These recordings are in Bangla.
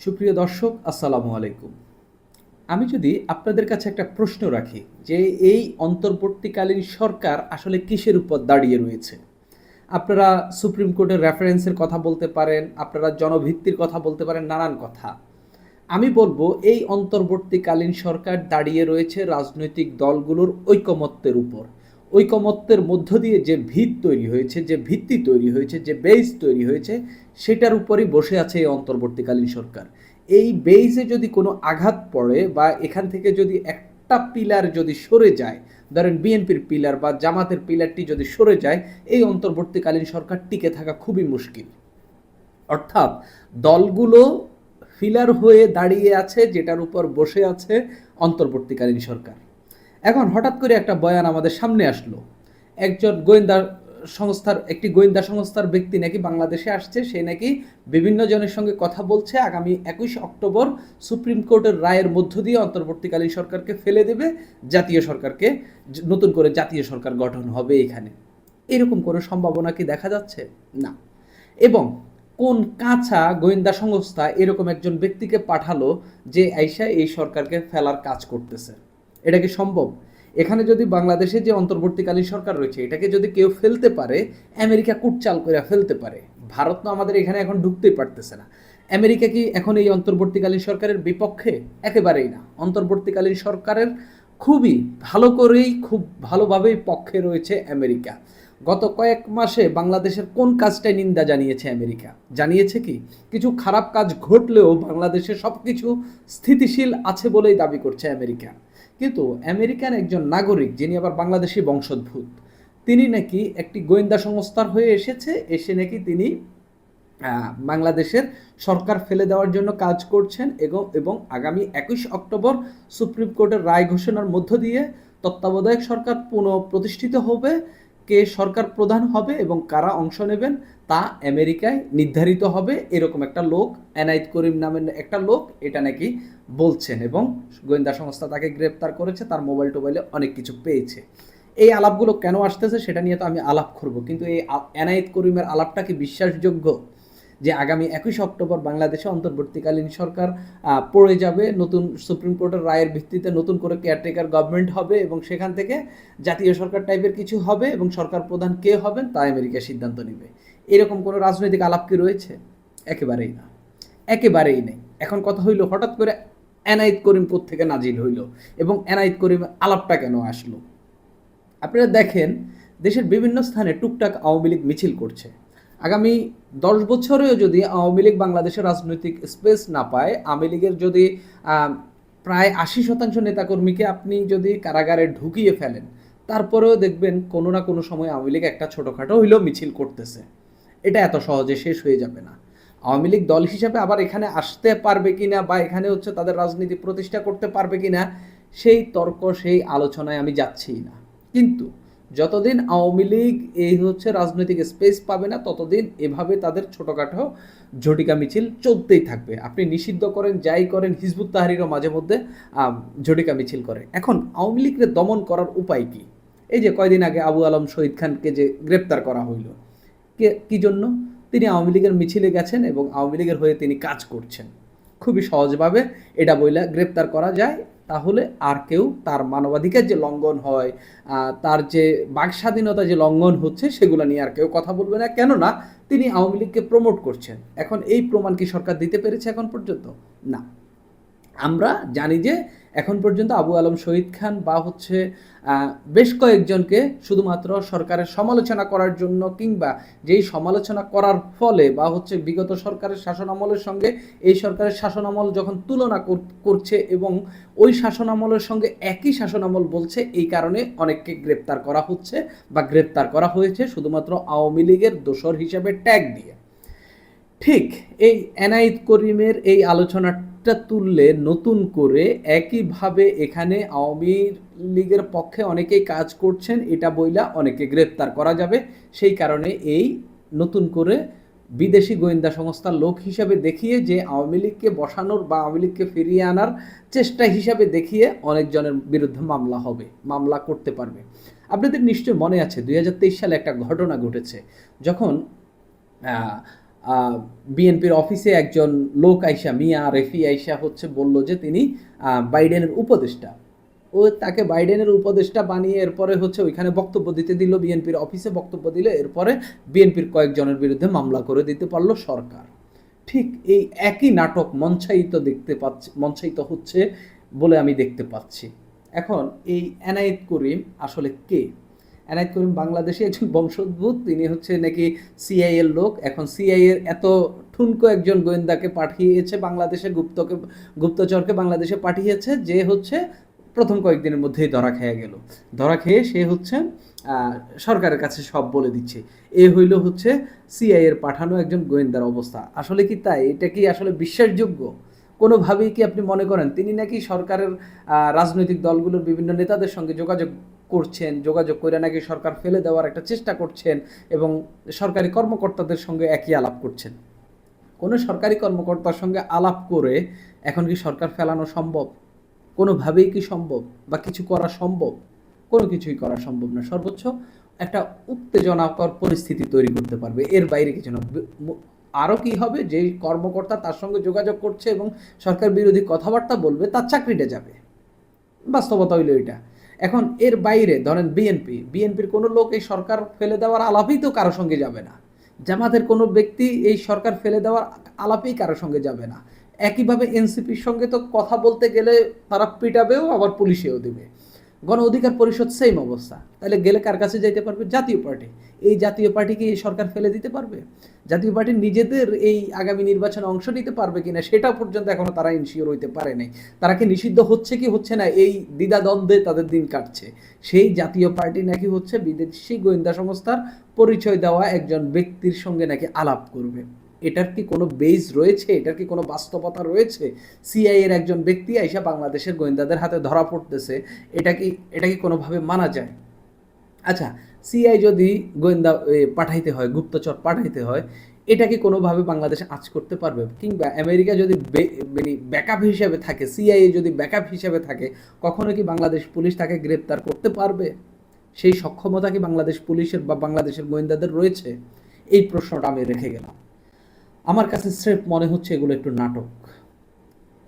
সুপ্রিয় দর্শক, আসসালামু আলাইকুম। আমি যদি আপনাদের কাছে একটা প্রশ্ন রাখি যে এই অন্তর্বর্তীকালীন সরকার আসলে কিসের উপর দাঁড়িয়ে রয়েছে? আপনারা সুপ্রিম কোর্টের রেফারেন্সের কথা বলতে পারেন, আপনারা জনভিত্তির কথা বলতে পারেন, নানান কথা। আমি বলব, এই অন্তর্বর্তীকালীন সরকার দাঁড়িয়ে রয়েছে রাজনৈতিক দলগুলোর ঐকমত্যের উপর। ঐকমত্যের মধ্য দিয়ে যে ভিত তৈরি হয়েছে, যে ভিত্তি তৈরি হয়েছে, যে বেস তৈরি হয়েছে, সেটার উপরই বসে আছে এই অন্তর্বর্তীকালীন সরকার। এই বেইসে যদি কোনো আঘাত পড়ে বা এখান থেকে যদি একটা পিলার যদি সরে যায়, ধরেন বিএনপির পিলার বা জামাতের পিলারটি যদি সরে যায়, এই অন্তর্বর্তীকালীন সরকার টিকে থাকা খুবই মুশকিল। অর্থাৎ দলগুলো ফিলার হয়ে দাঁড়িয়ে আছে, যেটার উপর বসে আছে অন্তর্বর্তীকালীন সরকার। এখন হঠাৎ করে একটা বয়ান আমাদের সামনে আসলো। একজন গোয়েন্দা সংস্থার, একটি গোয়েন্দা সংস্থার ব্যক্তি নাকি বাংলাদেশে আসছে, সে নাকি বিভিন্ন জনের সঙ্গে কথা বলছে, আগামী একুশ অক্টোবর সুপ্রিম কোর্টের রায়ের মধ্য দিয়ে অন্তর্বর্তীকালীন সরকারকে ফেলে দেবে, জাতীয় সরকারকে, নতুন করে জাতীয় সরকার গঠন হবে এখানে। এরকম কোনো সম্ভাবনা কি দেখা যাচ্ছে? না। এবং কোন কাঁচা গোয়েন্দা সংস্থা এরকম একজন ব্যক্তিকে পাঠালো যে আইসা এই সরকারকে ফেলার কাজ করতেছে? এটা কি সম্ভব? এখানে যদি বাংলাদেশে যে অন্তর্বর্তীকালীন সরকার রয়েছে, এটাকে যদি কেউ ফেলতে পারে, আমেরিকা কুটচাল করে ফেলতে পারে। ভারত তো আমাদের এখানে এখন ঢুকতেই পারতেছে না। আমেরিকা কি এখন এই অন্তর্বর্তীকালীন সরকারের বিপক্ষে? একেবারেই না। অন্তর্বর্তীকালীন সরকারের খুবই ভালো করেই, খুব ভালোভাবেই পক্ষে রয়েছে আমেরিকা। গত কয়েক মাসে বাংলাদেশের কোন কাজটায় নিন্দা জানিয়েছে আমেরিকা? জানিয়েছে কি, কিছু খারাপ কাজ ঘটলেও বাংলাদেশে সব কিছু স্থিতিশীল আছে বলেই দাবি করছে আমেরিকা। কিন্তু আমেরিকান একজন নাগরিক যিনি আবার বাংলাদেশি বংশোদ্ভূত, তিনি নাকি একটি গোয়েন্দা সংস্থার হয়ে এসেছে, এসে নাকি তিনি বাংলাদেশের সরকার ফেলে দেওয়ার জন্য কাজ করছেন এবং এবং আগামী একুশ অক্টোবর সুপ্রিম কোর্টের রায় ঘোষণার মধ্য দিয়ে তত্ত্বাবধায়ক সরকার পুনঃ প্রতিষ্ঠিত হবে। কে সরকার প্রধান হবে এবং কারা অংশ নেবেন তা আমেরিকায় নির্ধারিত হবে। এরকম একটা লোক, এনায়েত করিম নামের একটা লোক এটা নাকি বলছেন এবং গোয়েন্দা সংস্থা তাকে গ্রেপ্তার করেছে, তার মোবাইল টোবাইলে অনেক কিছু পেয়েছে। এই আলাপগুলো কেন আসতেছে সেটা নিয়ে তো আমি আলাপ করব, কিন্তু এই এনায়ত করিমের আলাপটা কি বিশ্বাসযোগ্য? যে আগামী একুশ অক্টোবর বাংলাদেশে অন্তর্বর্তীকালীন সরকার পড়ে যাবে। নতুন সুপ্রিম কোর্টের রায়ের ভিত্তিতে নতুন করে কেয়ারটেকার গভর্নমেন্ট হবে এবং সেখান থেকে জাতীয় সরকার টাইপের কিছু হবে এবং সরকার প্রধান কে হবেন তা আমেরিকা সিদ্ধান্ত নেবে। এরকম কোনো রাজনৈতিক আলাপ কি রয়েছে? একেবারেই না। একেবারেই নেই। এখন কথা হইল, হঠাৎ করে এনায়েত করিম থেকে নাজিল হইল এবং এনায়েত করিম আলাপটা কেন আসলো? আপনারা দেখেন, দেশের বিভিন্ন স্থানে টুকটাক আওয়ামী লীগ মিছিল করছে। আগামী দশ বছরেও যদি আওয়ামী লীগ বাংলাদেশের রাজনৈতিক স্পেস না পায়, আওয়ামী লীগের যদি প্রায় আশি শতাংশ নেতাকর্মীকে আপনি যদি কারাগারে ঢুকিয়ে ফেলেন, তারপরেও দেখবেন কোনো না কোনো সময় আওয়ামী লীগ একটা ছোটোখাটো হইলেও মিছিল করতেছে। এটা এত সহজে শেষ হয়ে যাবে না। আওয়ামী লীগ দল হিসাবে আবার এখানে আসতে পারবে কিনা বা এখানে হচ্ছে তাদের রাজনীতি প্রতিষ্ঠা করতে পারবে কি না সেই তর্ক, সেই আলোচনায় আমি যাচ্ছি না। কিন্তু যতদিন আওয়ামী লীগ এই হচ্ছে রাজনৈতিক স্পেস পাবে না, ততদিন এভাবে তাদের ছোটোখাটো ঝটিকা মিছিল চলতেই থাকবে। আপনি নিষিদ্ধ করেন, যাই করেন, হিজবুত তাহারিরও মাঝে মধ্যে ঝটিকা মিছিল করে। এখন আওয়ামী লীগকে দমন করার উপায় কি? এই যে কয়দিন আগে আবু আলম শহীদ খানকে যে গ্রেপ্তার করা হইল, কে, কি জন্য? তিনি আওয়ামী লীগের মিছিলে গেছেন এবং আওয়ামী লীগের হয়ে তিনি কাজ করছেন। খুবই সহজভাবে এটা বইলা গ্রেপ্তার করা যায়। তাহলে আর কেউ তার মানবাধিকার যে লঙ্ঘন হয় তার যে বাক স্বাধীনতা যে লঙ্ঘন হচ্ছে, সেগুলো নিয়ে আর কেউ কথা বলবে না। কেননা তিনি আওয়ামী লীগকে প্রমোট করছেন। এখন এই প্রমাণ কি সরকার দিতে পেরেছে এখন পর্যন্ত? না। আমরা জানি যে এখন পর্যন্ত আবু আলম শহীদ খান বা হচ্ছে বেশ কয়েকজনকে শুধুমাত্র সরকারের সমালোচনা করার জন্য কিংবা যেই সমালোচনা করার ফলে বা হচ্ছে বিগত সরকারের শাসনামলের সঙ্গে, এই সরকারের শাসনামল যখন তুলনা কর- করছে এবং ওই শাসনামলের সঙ্গে একই শাসনামল বলছে, এই কারণে অনেককে গ্রেপ্তার করা হচ্ছে বা গ্রেপ্তার করা হয়েছে শুধুমাত্র আওয়ামী লীগের দোসর হিসাবে ট্যাগ দিয়ে। ঠিক এই এনায়েত করিমের এই আলোচনাটা তুললে নতুন করে একইভাবে এখানে আওয়ামী লীগের পক্ষে অনেকেই কাজ করছেন, এটা বইলা অনেকে গ্রেপ্তার করা যাবে। সেই কারণে এই নতুন করে বিদেশি গোয়েন্দা সংস্থার লোক হিসাবে দেখিয়ে যে আওয়ামী লীগকে বসানোর বা আওয়ামী লীগকে ফিরিয়ে আনার চেষ্টা হিসাবে দেখিয়ে অনেকজনের বিরুদ্ধে মামলা হবে, মামলা করতে পারবে। আপনাদের নিশ্চয় মনে আছে, দুই হাজার তেইশ সালে একটা ঘটনা ঘটেছে। যখন বিএনপির অফিসে একজন লোক আইসা, মিয়া রেফি আইসা হচ্ছে বলল যে তিনি বাইডেনের উপদেষ্টা। ও তাকে বাইডেনের উপদেষ্টা বানিয়ে এরপরে হচ্ছে ওইখানে বক্তব্য দিতে দিল বিএনপির অফিসে বক্তব্য দিলে এরপরে বিএনপির কয়েকজনের বিরুদ্ধে মামলা করে দিতে পারল সরকার। ঠিক এই একই নাটক মঞ্চায়িত দেখতে পাচ্ছি, মঞ্চায়িত হচ্ছে বলে আমি দেখতে পাচ্ছি। এখন এই এনায়েত করিম আসলে কে? এনায়েত করিম বাংলাদেশে একজন বংশোদ্ভূত, তিনি হচ্ছে নাকি সিআই এর লোক। এখন সিআই এর এত ঠুনকো একজন গোয়েন্দাকে পাঠিয়েছে বাংলাদেশে, গুপ্তকে, গুপ্তচরকে বাংলাদেশে পাঠিয়েছে যে হচ্ছে প্রথম কয়েকদিনের মধ্যেই ধরা খেয়ে গেল। ধরা খেয়ে সে হচ্ছে সরকারের কাছে সব বলে দিচ্ছে। এ হইল হচ্ছে সিআই এর পাঠানো একজন গোয়েন্দার অবস্থা। আসলে কি তাই? এটা কি আসলে বিশ্বাসযোগ্য? কোনোভাবেই কি আপনি মনে করেন? তিনি নাকি সরকারের রাজনৈতিক দলগুলোর বিভিন্ন নেতাদের সঙ্গে যোগাযোগ করছেন, যোগাযোগ করে নাকি সরকার ফেলে দেওয়ার একটা চেষ্টা করছেন এবং সরকারি কর্মকর্তাদের সঙ্গে একই আলাপ করছেন? কোনো সরকারি কর্মকর্তার সঙ্গে আলাপ করে এখন কি সরকার ফেলানো সম্ভব? কোনোভাবেই কি সম্ভব বা কিছু করা সম্ভব? কোনো কিছুই করা সম্ভব না। সর্বোচ্চ একটা উত্তেজনাকর পরিস্থিতি তৈরি করতে পারবে। এর বাইরে কিছু না। আরও কি হবে? যে কর্মকর্তা তার সঙ্গে যোগাযোগ করছে এবং সরকার বিরোধী কথাবার্তা বলবে, তার চাকরিটা যাবে। বাস্তবতা হইল এটা এখন এর বাইরে ধরেন বিএনপি বিএনপির কোনো লোক এই সরকার ফেলে দেওয়ার আলাপেই তো কারোর সঙ্গে যাবে না। জামাতের কোনো ব্যক্তি এই সরকার ফেলে দেওয়ার আলাপেই কারোর সঙ্গে যাবে না। একইভাবে এনসিপির সঙ্গে তো কথা বলতে গেলে তারা পিটাবেও, আবার পুলিশেও দেবে। গণ অধিকার পরিষদ সেম অবস্থা। তাহলে গেলে কার কাছে যাইতে পারবে? জাতীয় পার্টি। এই জাতীয় পার্টি কি এই সরকার ফেলে দিতে পারবে? জাতীয় পার্টি নিজেদের এই আগামী নির্বাচনে অংশ নিতে পারবে কিনা সেটা পর্যন্ত এখনও তারা ইনশিওর হইতে পারে নাই। তারা কি নিষিদ্ধ হচ্ছে কি হচ্ছে না এই দ্বিধাদ্বন্দ্বে তাদের দিন কাটছে। সেই জাতীয় পার্টি নাকি হচ্ছে বিদেশি গোয়েন্দা সংস্থার পরিচয় দেওয়া একজন ব্যক্তির সঙ্গে নাকি আলাপ করবে। এটার কি কোনো বেজ রয়েছে? এটার কি কোনো বাস্তবতা রয়েছে? সিআই এর একজন ব্যক্তি আইসা বাংলাদেশের গোয়েন্দাদের হাতে ধরা পড়তেছে। এটা কি এটা কি কোনোভাবে মানা যায়? আচ্ছা সিআই যদি গোয়েন্দা পাঠাইতে হয়, গুপ্তচর পাঠাইতে হয়, এটা কি কোনোভাবে বাংলাদেশে আজ করতে পারবে? কিংবা আমেরিকা যদি মানে ব্যাকআপ হিসেবে থাকে সিআইএ যদি ব্যাকআপ হিসেবে থাকে, কখনো কি বাংলাদেশ পুলিশ তাকে গ্রেপ্তার করতে পারবে? সেই সক্ষমতা কি বাংলাদেশ পুলিশের বা বাংলাদেশের গোয়েন্দাদের রয়েছে? এই প্রশ্নটা আমি রেখে গেলাম। আমার কাছে স্রেফ মনে হচ্ছে এগুলো একটু নাটক।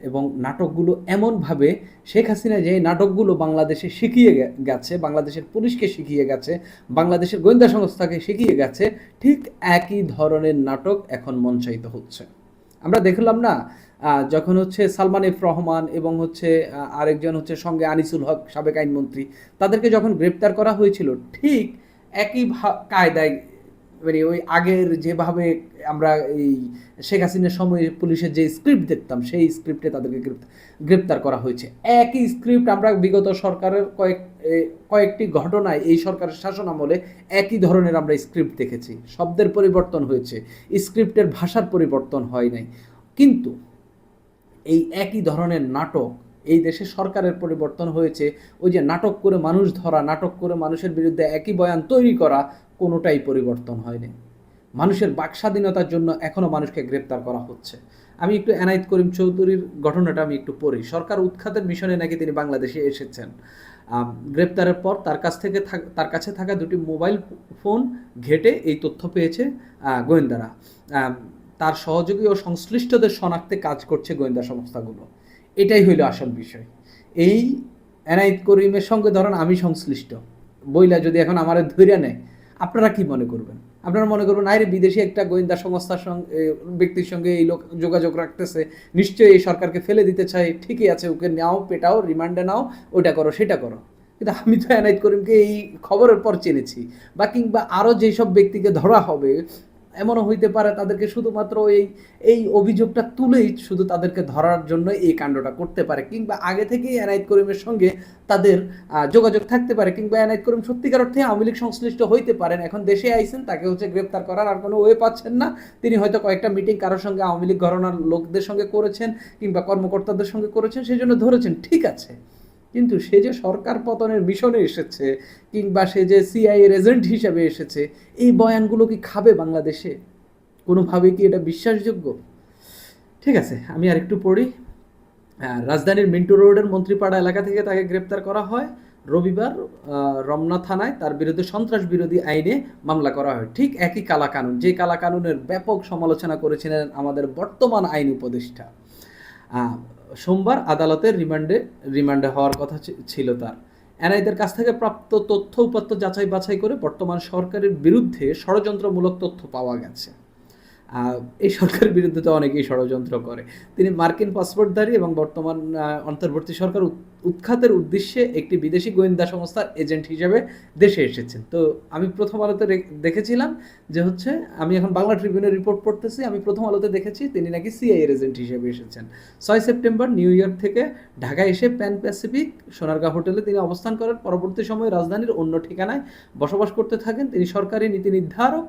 এবং নাটকগুলো এমনভাবে শেখ হাসিনা যে নাটকগুলো বাংলাদেশে শিখিয়ে গেছে, বাংলাদেশের পুলিশকে শিখিয়ে গেছে, বাংলাদেশের গোয়েন্দা সংস্থাকে শিখিয়ে গেছে, ঠিক একই ধরনের নাটক এখন মঞ্চায়িত হচ্ছে। আমরা দেখলাম না যখন হচ্ছে সালমান এফ রহমান এবং হচ্ছে আরেকজন হচ্ছে সঙ্গে আনিসুল হক, সাবেক আইনমন্ত্রী, তাদেরকে যখন গ্রেপ্তার করা হয়েছিল, ঠিক একই কায়দায় মানে ওই আগের যেভাবে আমরা এই শেখ হাসিনার সময় পুলিশের যে স্ক্রিপ্ট দেখতাম, সেই স্ক্রিপ্টে তাদেরকে গ্রেপ্তার করা হয়েছে। একই স্ক্রিপ্ট আমরা বিগত সরকারের কয়েক কয়েকটি ঘটনায় এই সরকারের শাসন আমলে একই ধরনের আমরা স্ক্রিপ্ট দেখেছি। শব্দের পরিবর্তন হয়েছে স্ক্রিপ্টের ভাষার পরিবর্তন হয় নাই। কিন্তু এই একই ধরনের নাটক এই দেশে সরকারের পরিবর্তন হয়েছে। ওই যে নাটক করে মানুষ ধরা, নাটক করে মানুষের বিরুদ্ধে একই বয়ান তৈরি করা কোনোটাই পরিবর্তন হয়নি। মানুষের বাক স্বাধীনতার জন্য এখনও মানুষকে গ্রেপ্তার করা হচ্ছে। আমি একটু এনায়েত করিম চৌধুরীর ঘটনাটা আমি একটু পড়ি। সরকার উৎখাতের মিশনে নাকি তিনি বাংলাদেশে এসেছেন। গ্রেপ্তারের পর তার কাছ থেকে তার কাছে থাকা দুটি মোবাইল ফোন ঘেটে এই তথ্য পেয়েছে গোয়েন্দারা। তার সহযোগী ও সংশ্লিষ্টদের শনাক্তে কাজ করছে গোয়েন্দা সংস্থাগুলো। এটাই হইল আসল বিষয়। এই এনায়েত করিমের সঙ্গে ধরেন আমি সংশ্লিষ্ট। বইলা যদি এখন আমার ধৈর্য নেয় আপনারা কি মনে করবেন? আপনারা মনে করবেন, আরে, বিদেশি একটা গোয়েন্দা সংস্থার সঙ্গে ব্যক্তির সঙ্গে এই লোক যোগাযোগ রাখতেছে, নিশ্চয়ই এই সরকারকে ফেলে দিতে চাই, ঠিকই আছে, ওকে নাও, পেটাও, রিমান্ডে নাও ওটা করো, সেটা করো। কিন্তু আমি তো এনায়েত করিমকে এই খবরের পর চেনেছি। বা কিংবা আরও যেসব ব্যক্তিকে ধরা হবে এমনও হইতে পারে তাদেরকে শুধুমাত্র এই এই অভিযোগটা তুলেই শুধু তাদেরকে ধরার জন্য এই কাণ্ডটা করতে পারে। কিংবা আগে থেকেই এনায়েত করিমের সঙ্গে তাদের যোগাযোগ থাকতে পারে। কিংবা এনায়েত করিম সত্যিকার অর্থে আওয়ামী লীগ সংশ্লিষ্ট হইতে পারেন। এখন দেশে আইছেন, তাকে হচ্ছে গ্রেপ্তার করার আর কোনো ওয়ে পাচ্ছেন না। তিনি হয়তো কয়েকটা মিটিং কারোর সঙ্গে আওয়ামী লীগ ঘরানার লোকদের সঙ্গে করেছেন কিংবা কর্মকর্তাদের সঙ্গে করেছেন সেই জন্য ধরেছেন। ঠিক আছে। কিন্তু সে যে সরকার পতনের মিশনে এসেছে কিংবা সে যে সিআই এর এজেন্ট হিসেবে এসেছে, এই বয়ানগুলো কি খাবে বাংলাদেশে? কোনোভাবে কি এটা বিশ্বাসযোগ্য? ঠিক আছে, আমি আর একটু পড়ি রাজধানীর মিন্টু রোডের মন্ত্রীপাড়া এলাকা থেকে তাকে গ্রেপ্তার করা হয়। রবিবার রমনা থানায় তার বিরুদ্ধে সন্ত্রাস বিরোধী আইনে মামলা করা হয়। ঠিক একই কালা কানুন যে কালা কানুনের ব্যাপক সমালোচনা করেছিলেন আমাদের বর্তমান আইন উপদেষ্টা। সোমবার আদালতের রিমান্ডে রিমান্ডে হওয়ার কথা ছিল তার। এনআইদের কাছ থেকে প্রাপ্ত তথ্য উপাত্ত যাচাই বাছাই করে বর্তমান সরকারের বিরুদ্ধে ষড়যন্ত্রমূলক তথ্য পাওয়া গেছে। এই সরকারের বিরুদ্ধে তো অনেকেই ষড়যন্ত্র করে। তিনি মার্কিন পাসপোর্টধারী এবং বর্তমান অন্তর্বর্তী সরকার উৎখাতের উদ্দেশ্যে একটি বিদেশি গোয়েন্দা সংস্থার এজেন্ট হিসেবে দেশে এসেছেন। তো আমি প্রথম আলোতে দেখেছিলাম যে হচ্ছে, আমি এখন বাংলা ট্রিবিউনের রিপোর্ট পড়তেছি, আমি প্রথম আলোতে দেখেছি তিনি নাকি সিআই এর এজেন্ট হিসেবে এসেছেন। ছয় সেপ্টেম্বর নিউ ইয়র্ক থেকে ঢাকায় এসে প্যান প্যাসিফিক সোনারগাঁ হোটেলে তিনি অবস্থান করেন। পরবর্তী সময়ে রাজধানীর অন্য ঠিকানায় বসবাস করতে থাকেন। তিনি সরকারি নীতি নির্ধারক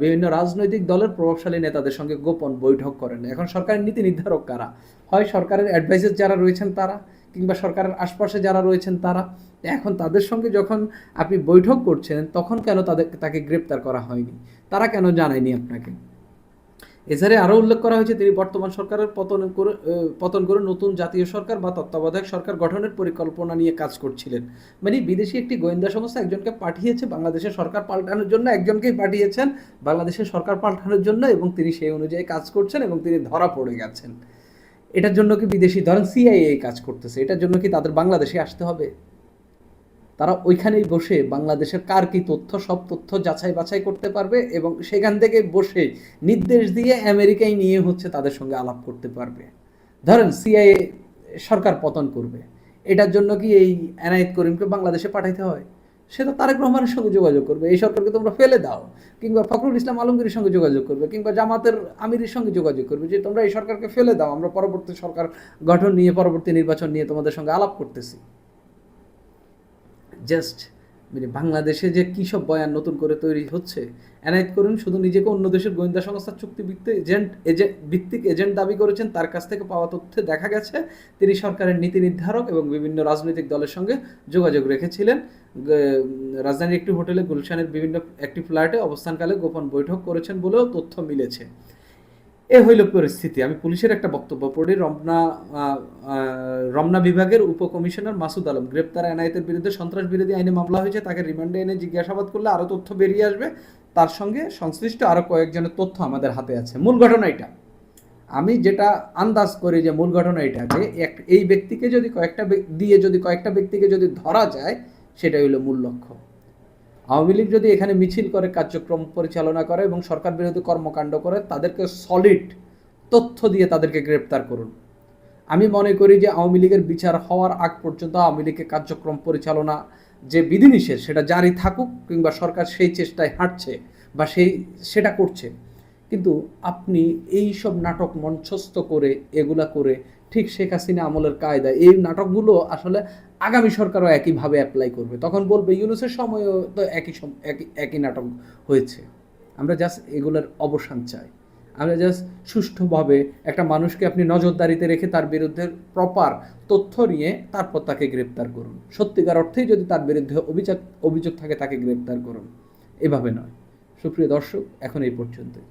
বিভিন্ন রাজনৈতিক দলের প্রভাবশালী নেতাদের সঙ্গে গোপন বৈঠক করেন। এখন সরকারের নীতি নির্ধারক কারা? হয় সরকারের অ্যাডভাইজার যারা রয়েছেন তারা, কিংবা সরকারের আশপাশে যারা রয়েছেন তারা? এখন তাদের সঙ্গে যখন আপনি বৈঠক করছেন, তখন কেন তাদের, তাকে গ্রেপ্তার করা হয়নি? তারা কেন জানায়নি আপনাকে? এছাড়া আরও উল্লেখ করা হয়েছে, তিনি বর্তমান সরকারের পতন করে পতন করে নতুন জাতীয় সরকার বা তত্ত্বাবধায়ক সরকার গঠনের পরিকল্পনা নিয়ে কাজ করছিলেন। মানে বিদেশি একটি গোয়েন্দা সংস্থা একজনকে পাঠিয়েছে, বাংলাদেশের সরকার পাল্টানোর জন্য একজনকেই পাঠিয়েছেন। বাংলাদেশের সরকার পাল্টানোর জন্য এবং তিনি সেই অনুযায়ী কাজ করছেন এবং তিনি ধরা পড়ে গেছেন। এটার জন্য কি বিদেশি, ধরেন সিআইএ কাজ করতেছে, এটার জন্য কি তাদের বাংলাদেশে আসতে হবে? তারা ওইখানেই বসে বাংলাদেশের কার কি তথ্য, সব তথ্য যাচাই বাছাই করতে পারবে এবং সেখান থেকে বসে নির্দেশ দিয়ে আমেরিকায় নিয়ে হচ্ছে তাদের সঙ্গে আলাপ করতে পারবে। ধরেন সিআইএ সরকার পতন করবে। এটার জন্য কি এই এনায়েত করিমকে বাংলাদেশে পাঠাইতে হয়? সে তো তারেক রহমানের সঙ্গে যোগাযোগ করবে, এই সরকারকে তোমরা ফেলে দাও। কিংবা ফখরুল ইসলাম আলমগীরের সঙ্গে যোগাযোগ করবে, কিংবা জামাতের আমিরের সঙ্গে যোগাযোগ করবে যে, তোমরা এই সরকারকে ফেলে দাও, আমরা পরবর্তী সরকার গঠন নিয়ে, পরবর্তী নির্বাচন নিয়ে তোমাদের সঙ্গে আলাপ করতেছি। জাস্ট মানে বাংলাদেশে যে কী সব বয়ান নতুন করে তৈরি হচ্ছে এনায়েত করুন, শুধু নিজেকে অন্য দেশের গোয়েন্দা সংস্থার চুক্তিভিত্তিক এজেন্ট এজেন্ট ভিত্তিক এজেন্ট দাবি করেছেন, তার কাছ থেকে পাওয়া তথ্যে দেখা গেছে, তিনি সরকারের নীতি নির্ধারক এবং বিভিন্ন রাজনৈতিক দলের সঙ্গে যোগাযোগ রেখেছিলেন। রাজধানীর একটি হোটেলে গুলশানের বিভিন্ন, একটি ফ্ল্যাটে অবস্থানকালে গোপন বৈঠক করেছেন বলেও তথ্য মিলেছে। এ হইল পরিস্থিতি। আমি পুলিশের একটা বক্তব্য পড়ি, রমনা রমনা বিভাগের উপকমিশনার মাসুদ আলম। গ্রেপ্তার এনায়েতের বিরুদ্ধে সন্ত্রাস বিরোধী আইনে মামলা হয়েছে, তাকে রিমান্ডে এনে জিজ্ঞাসাবাদ করলে আরও তথ্য বেরিয়ে আসবে। তার সঙ্গে সংশ্লিষ্ট আরও কয়েকজনের তথ্য আমাদের হাতে আছে। মূল ঘটনা এটা। আমি যেটা আন্দাজ করি যে মূল ঘটনা এটা যে, এক- এই ব্যক্তিকে যদি কয়েকটা দিয়ে যদি কয়েকটা ব্যক্তিকে যদি ধরা যায়, সেটাই হলো মূল লক্ষ্য। আওয়ামী লীগ যদি এখানে মিছিল করে, কার্যক্রম পরিচালনা করে এবং সরকার বিরোধী কর্মকাণ্ড করে, তাদেরকে সলিড তথ্য দিয়ে তাদেরকে গ্রেপ্তার করুন। আমি মনে করি যে আওয়ামী লীগের বিচার হওয়ার আগ পর্যন্ত আওয়ামী লীগের কার্যক্রম পরিচালনা যে বিধিনিষেধ সেটা জারি থাকুক কিংবা সরকার সেই চেষ্টায় হাঁটছে বা সেই সেটা করছে। কিন্তু আপনি এই সব নাটক মঞ্চস্থ করে, এগুলা করে ঠিক শেখ হাসিনা আমলের কায়দা এই নাটকগুলো আসলে আগামী সরকারও একইভাবে অ্যাপ্লাই করবে। তখন বলবে, ইউনুসের সময়ও তো একই একই একই নাটক হয়েছে। আমরা জাস্ট এগুলোর অবসান চাই। আমরা জাস্ট সুষ্ঠুভাবে একটা মানুষকে আপনি নজরদারিতে রেখে তার বিরুদ্ধে প্রপার তথ্য নিয়ে তারপর তাকে গ্রেপ্তার করুন। সত্যিকার অর্থেই যদি তার বিরুদ্ধে অভিযোগ অভিযোগ থাকে তাকে গ্রেপ্তার করুন। এভাবে নয়। সুপ্রিয় দর্শক, এখন এই পর্যন্তই।